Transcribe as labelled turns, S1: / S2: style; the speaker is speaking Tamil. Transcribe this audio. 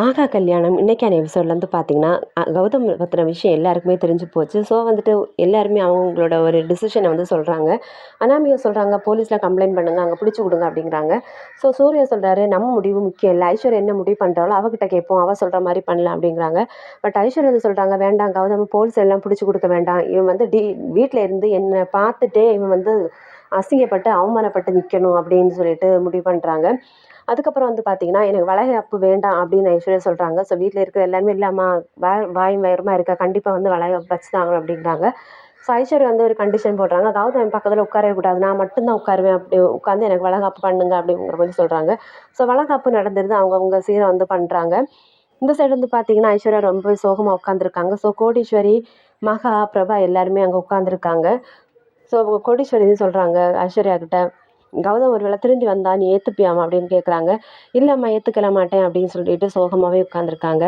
S1: ஆகா கல்யாணம் இன்றைக்கான எபிசோட்லேருந்து பார்த்தீங்கன்னா கௌதம் பத்திர விஷயம் எல்லாருக்குமே தெரிஞ்சு போச்சு. ஸோ வந்துட்டு எல்லாருமே அவங்களோட ஒரு டிசிஷனை வந்து சொல்கிறாங்க அனாமிகா சொல்கிறாங்க போலீஸில் கம்ப்ளைண்ட் பண்ணுங்க அங்கே பிடிச்சி கொடுங்க அப்படிங்கிறாங்க. ஸோ சூர்யா சொல்கிறாரு நம்ம முடிவு முக்கியம் இல்லை. ஐஸ்வர்யா என்ன முடிவு பண்ணுறாலோ அவகிட்ட கேட்போம். அவள் சொல்கிற மாதிரி பண்ணலாம் அப்படிங்கிறாங்க. பட் ஐஸ்வர்யா வந்து சொல்கிறாங்க வேண்டாம் கௌதம் போலீஸ் எல்லாம் பிடிச்சி கொடுக்க வேண்டாம். இவன் வந்து டி வீட்டில் இருந்து என்னை பார்த்துட்டே இவன் வந்து அசிங்கப்பட்டு அவமானப்பட்டு நிற்கணும் அப்படின்னு சொல்லிட்டு முடிவு பண்ணுறாங்க அதுக்கப்புறம் வந்து பார்த்தீங்கன்னா எனக்கு வளைகாப்பு வேண்டாம் அப்படின்னு ஐஸ்வர்யா சொல்கிறாங்க ஸோ வீட்டில் இருக்கிற எல்லாருமே இல்லாமல் வா வாயும் வயிறுமா இருக்கா? கண்டிப்பாக வந்து வளைகாப்பு வச்சுதாங்க அப்படின்றாங்க. ஸோ ஐஸ்வர்யா வந்து ஒரு கண்டிஷன் போடுறாங்க. கௌதம் என் பக்கத்தில் உட்காரவே கூடாது. நான் மட்டும்தான் உட்காருவேன். அப்படி உட்காந்து எனக்கு வளைகாப்பு பண்ணுங்க அப்படிங்கிற மாதிரி சொல்கிறாங்க ஸோ வளைகாப்பு நடந்துருது அவங்கவுங்க சீரை வந்து பண்ணுறாங்க இந்த சைடு வந்து பார்த்தீங்கன்னா ஐஸ்வர்யா ரொம்ப சோகமாக உட்காந்துருக்காங்க ஸோ கோடீஸ்வரி மகா பிரபா எல்லாருமே அங்கே உட்காந்துருக்காங்க ஸோ கோடீஸ்வரி சொல்கிறாங்க ஐஸ்வர்யா கிட்ட. கௌதம் ஒரு வேளை திரும்பி வந்தா நீ ஏற்றுப்பியாமா அப்படின்னு கேட்குறாங்க இல்லைம்மா ஏற்றுக்கல மாட்டேன் அப்படின்னு சொல்லிட்டு சோகமாகவே உட்காந்துருக்காங்க